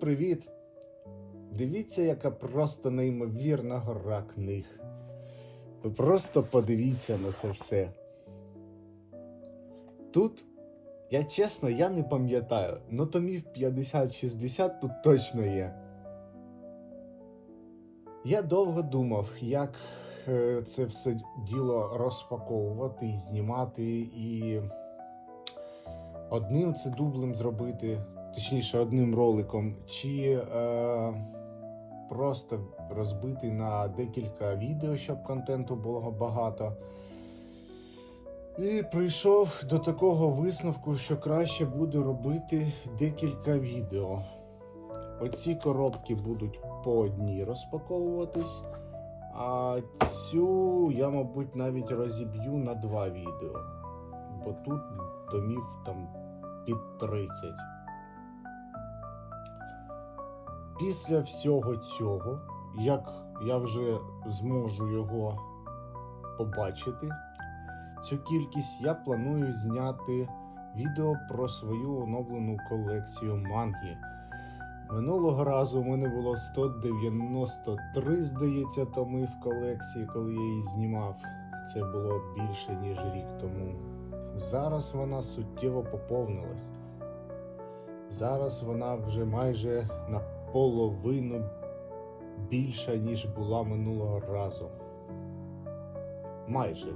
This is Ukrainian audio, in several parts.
Привіт! Дивіться, яка просто неймовірна гора книг. Ви просто подивіться на це все. Тут, я чесно, я не пам'ятаю, но томів 50-60 тут точно є. Я довго думав, як е, це все діло розпаковувати і знімати, і одним це дублем зробити, точніше, одним роликом, чи е, просто розбити на декілька відео, щоб контенту було багато. І прийшов до такого висновку, що краще буде робити декілька відео. Оці коробки будуть по одній розпаковуватись, а цю я, мабуть, навіть розіб'ю на два відео. Бо тут домів там під 30. Після всього цього, як я вже зможу його побачити, цю кількість я планую зняти відео про свою оновлену колекцію манги. Минулого разу у мене було 193, здається, томи в колекції, коли я її знімав. Це було більше, ніж рік тому. Зараз вона суттєво поповнилась. Зараз вона вже майже наполовину більша, ніж була минулого разу. Майже.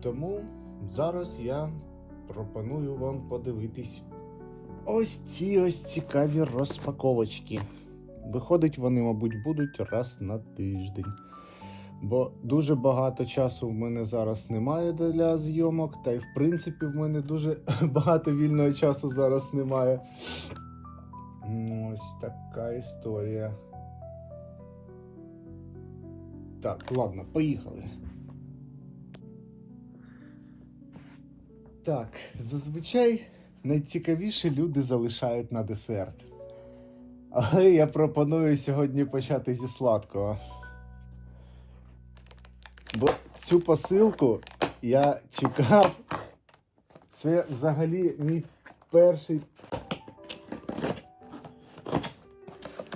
Тому зараз я пропоную вам подивитись ось ці ось цікаві розпаковочки. Виходить, вони, мабуть, будуть раз на тиждень. Бо дуже багато часу в мене зараз немає для зйомок, та й в принципі в мене дуже багато вільного часу зараз немає. Ось така історія. Так, ладно, поїхали. Так, зазвичай найцікавіше люди залишають на десерт. Але я пропоную сьогодні почати зі сладкого. Бо цю посилку я чекав. Це взагалі мій перший.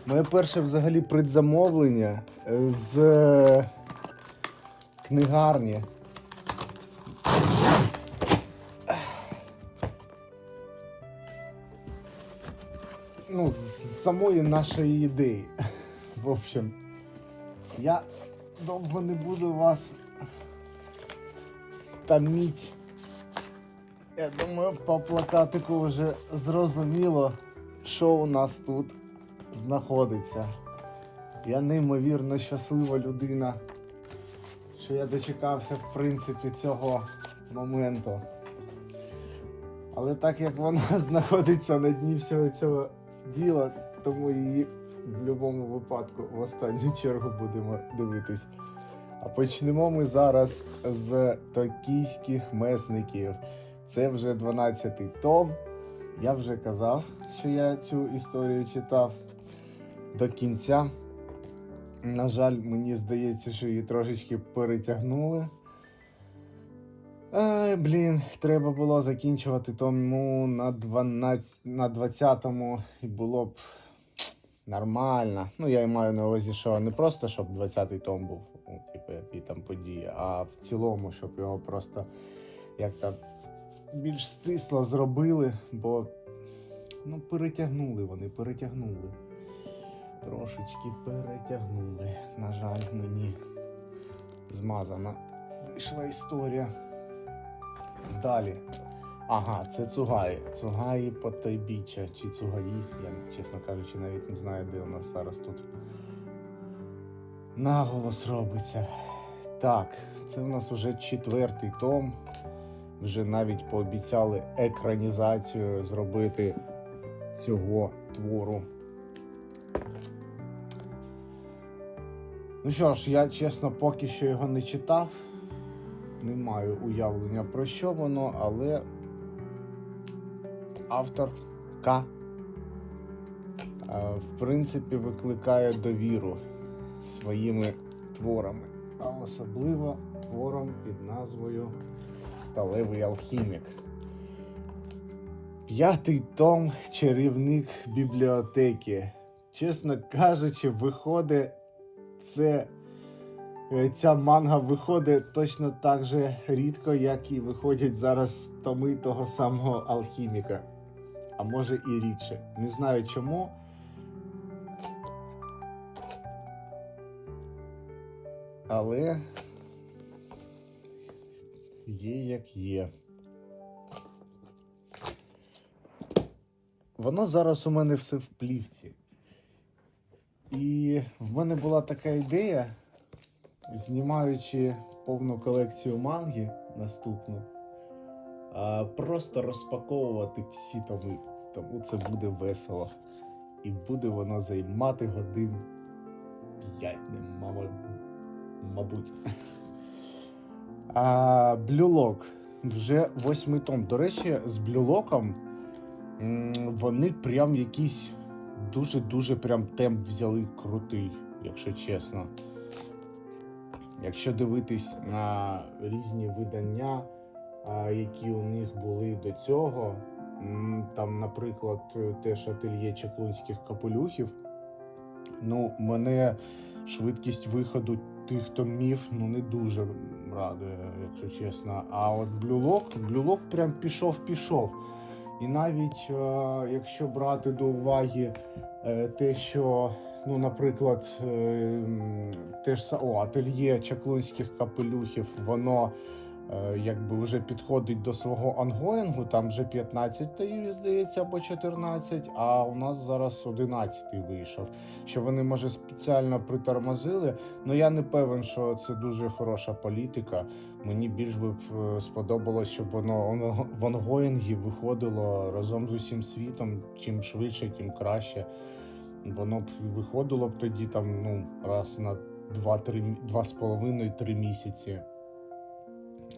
Моє перше взагалі предзамовлення е, з е, книгарні. Ну, з самої нашої ідеї. В общем, я довго не буду вас таміть. Я думаю, по плакатику вже зрозуміло, що у нас тут знаходиться. Я неймовірно щаслива людина, що я дочекався, в принципі, цього моменту. Але так як вона знаходиться на дні всього цього діла, тому її в будь-якому випадку в останню чергу будемо дивитись. А почнемо ми зараз з токійських месників. Це вже 12-й том. Я вже казав, що я цю історію читав до кінця. На жаль, мені здається, що її трошечки перетягнули. Ай, блін, треба було закінчувати тому на 12, на 20-му і було б нормально. Ну, я маю на увазі, що не просто щоб 20-й том був, ну, типу, які там події, а в цілому, щоб його просто як там більш стисло зробили, бо ну, перетягнули вони, перетягнули. Трошечки перетягнули. На жаль, мені змазана вийшла історія. Далі. Ага, це Цугаї. Цугаї Потайбіччя чи Цугаї. Я, чесно кажучи, навіть не знаю, де у нас зараз тут наголос робиться. Так, це у нас вже четвертий том. Вже навіть пообіцяли екранізацію зробити цього твору. Ну що ж, я чесно поки що його не читав. Не маю уявлення про що воно, але автор К. е, В принципі, викликає довіру своїми творами, а особливо твором під назвою Сталевий алхімік. П'ятий том чарівник бібліотеки. Чесно кажучи, виходить, це е, ця манга виходить точно так же рідко, як і виходять зараз томи того самого алхіміка. А може і рідше. Не знаю чому. Але є як є. Воно зараз у мене все в плівці. І в мене була така ідея, знімаючи повну колекцію манги наступну, просто розпаковувати всі томи. Тому це буде весело. І буде воно займати годин 5, не мама, мабуть. А, Блюлок. Вже восьмий том. До речі, з блюлоком вони прям якийсь дуже-дуже прям темп взяли крутий, якщо чесно. Якщо дивитись на різні видання, які у них були до цього, там, наприклад, теж ательє чаклунських капелюхів, ну, мене швидкість виходу тих томів ну, не дуже радує, якщо чесно. А от блюлок, блюлок прям пішов-пішов. І навіть е, якщо брати до уваги е, те, що, ну, наприклад, е, те ж о, ательє чаклунських капелюхів, воно якби вже підходить до свого ангоїнгу, там вже 15 таїв, здається, або 14, а у нас зараз 11 вийшов. Що вони, може, спеціально притормозили. Ну я не певен, що це дуже хороша політика. Мені більш би е, сподобалось, щоб воно в ангоїнгі виходило разом з усім світом. Чим швидше, тим краще. Воно б виходило б тоді там ну, раз на 2-3, мі- два з половиною 3 місяці.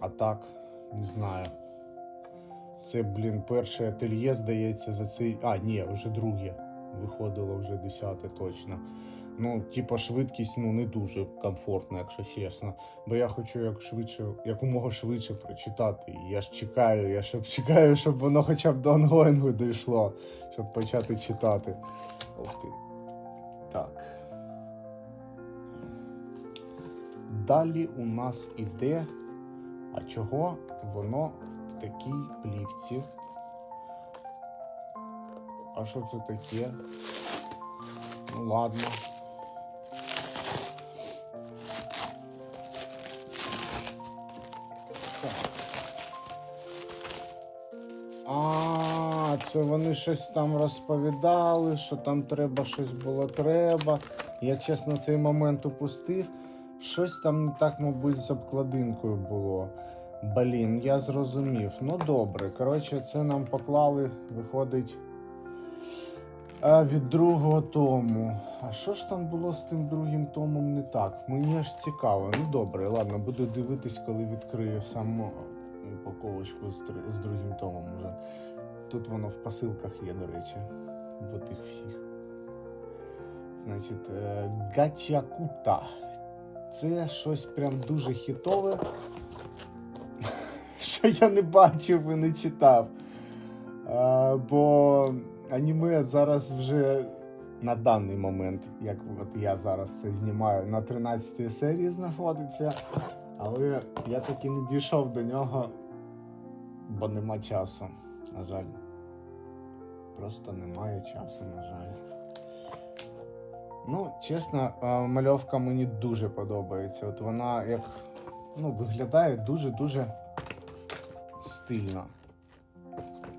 А так, не знаю. Це, блін, перше ательє, здається, за цей. А, ні, вже друге. Виходило вже десяте точно. Ну, типа, швидкість ну, не дуже комфортна, якщо чесно. Бо я хочу як швидше, якомога швидше прочитати. Я ж чекаю, я щоб чекаю, щоб воно хоча б до ангоїнгу дійшло, щоб почати читати. Ух ти. Так. Далі у нас іде. А чого воно в такій плівці? А що це таке? Ну ладно. А, це вони щось там розповідали, що там треба щось було треба. Я чесно цей момент упустив. Щось там не так, мабуть, з обкладинкою було. Блін, я зрозумів. Ну добре. Коротше, це нам поклали, виходить. Від другого тому. А що ж там було з тим другим томом не так? Мені аж цікаво. Ну добре, ладно, буду дивитись, коли відкрию саму упаковочку з, другим томом уже. Тут воно в посилках є, до речі, в отих всіх. Значить, е, Гачакута. Це щось прям дуже хітове, що я не бачив і не читав. А, бо аніме зараз вже на даний момент, як от я зараз це знімаю, на 13 серії знаходиться. Але я таки не дійшов до нього, бо нема часу, на жаль. Просто немає часу, на жаль. Ну, чесно, мальовка мені дуже подобається. От вона як ну, виглядає дуже-дуже стильно.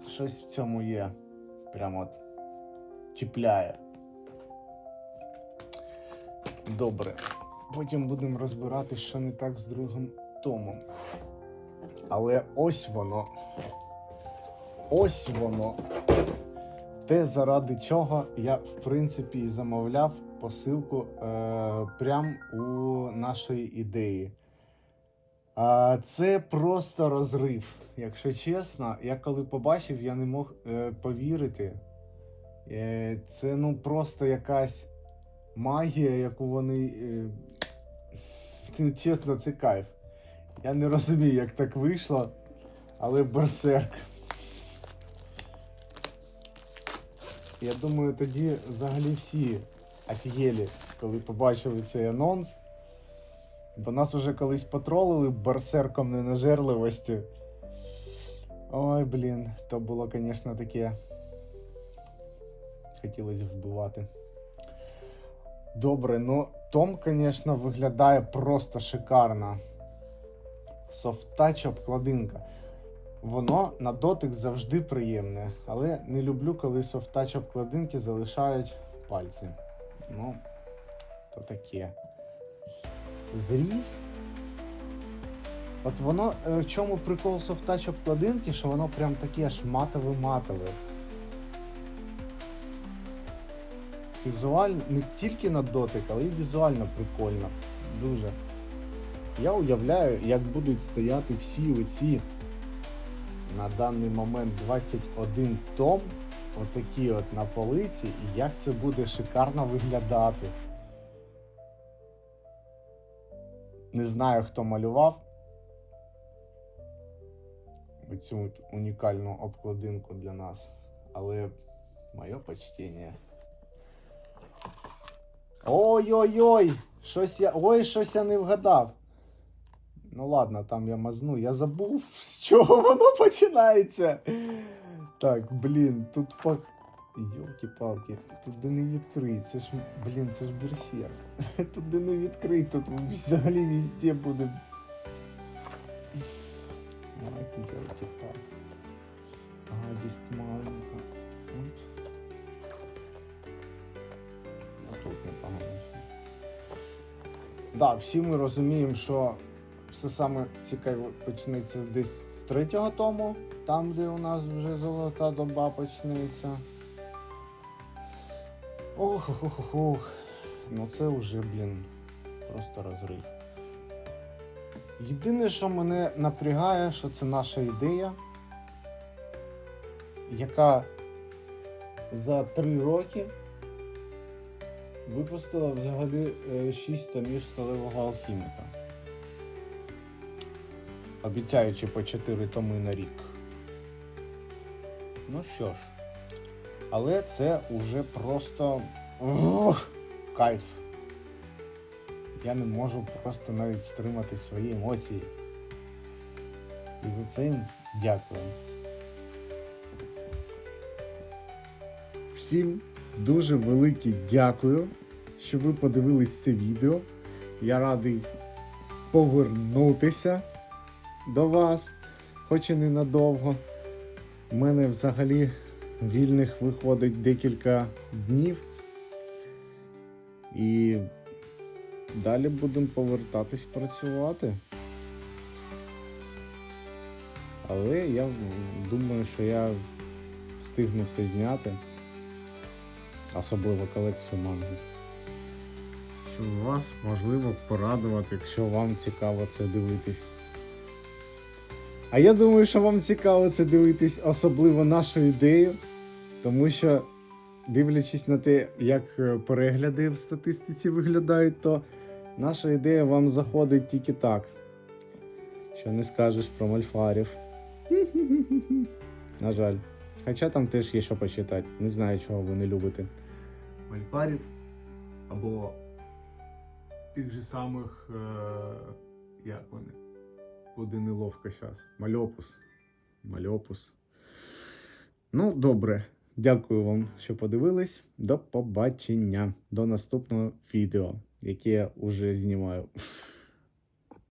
Щось в цьому є. Прямо чіпляє. Добре. Потім будемо розбирати, що не так з другим томом. Але ось воно. Ось воно. Те, заради чого я, в принципі, і замовляв посилку е, прямо у нашої ідеї. Це просто розрив. Якщо чесно, я коли побачив, я не мог е, повірити. Е, це ну просто якась магія, яку вони. Е, ну, чесно, це кайф. Я не розумію, як так вийшло, але берсерк. Я думаю, тоді взагалі всі офігели, коли побачили цей анонс. Бо нас уже колись потролили берсерком ненажерливості. Ой, блін, то було, звісно, таке. Хотілося вбивати. Добре, ну Том, звісно, виглядає просто шикарно. Софтач обкладинка. Воно на дотик завжди приємне, але не люблю, коли софтач обкладинки залишають пальці. Ну, то таке. Зріз. От воно, е, в чому прикол софтач обкладинки, що воно прям таке аж матове-матове. Візуально, не тільки на дотик, але й візуально прикольно. Дуже. Я уявляю, як будуть стояти всі оці на даний момент 21 том, отакі от на полиці, і як це буде шикарно виглядати. Не знаю, хто малював цю унікальну обкладинку для нас, але моє почтення. Ой-ой-ой! Щось я. Ой, щось я не вгадав. Ну ладно, там я мазну. Я забув, з чого воно починається. Так, блін, тут по. Йолки-палки, тут де не відкрий, це ж, блін, це ж берсерк. Тут де не відкрий, тут взагалі везде буде. Ай ти йолки-палки. Гадість маленька. А тут непогано. Да, всі ми розуміємо, що все саме цікаве почнеться десь з третього тому, там, де у нас вже золота доба почнеться. Ох, ох, ох, ох. Ну це вже, блін, просто розрив. Єдине, що мене напрягає, що це наша ідея, яка за три роки випустила взагалі 6 томів сталевого алхіміка. Обіцяючи по 4 томи на рік. Ну що ж, але це уже просто ух, кайф. Я не можу просто навіть стримати свої емоції. І за це їм дякую. Всім дуже велике дякую, що ви подивились це відео. Я радий повернутися до вас, хоч і ненадовго. У мене взагалі вільних виходить декілька днів. І далі будемо повертатись працювати. Але я думаю, що я встигну все зняти. Особливо колекцію манги. Щоб вас можливо порадувати, якщо вам цікаво це дивитись. А я думаю, що вам цікаво це дивитись, особливо нашу ідею, тому що, дивлячись на те, як е, перегляди в статистиці виглядають, то наша ідея вам заходить тільки так. Що не скажеш про мальфарів. На жаль. Хоча там теж є що почитати. Не знаю, чого ви не любите. Мальфарів або тих же самих. Е- як вони? Буде неловко зараз. Мальопус. Мальопус. Ну, добре. Дякую вам, що подивились. До побачення. До наступного відео, яке я вже знімаю.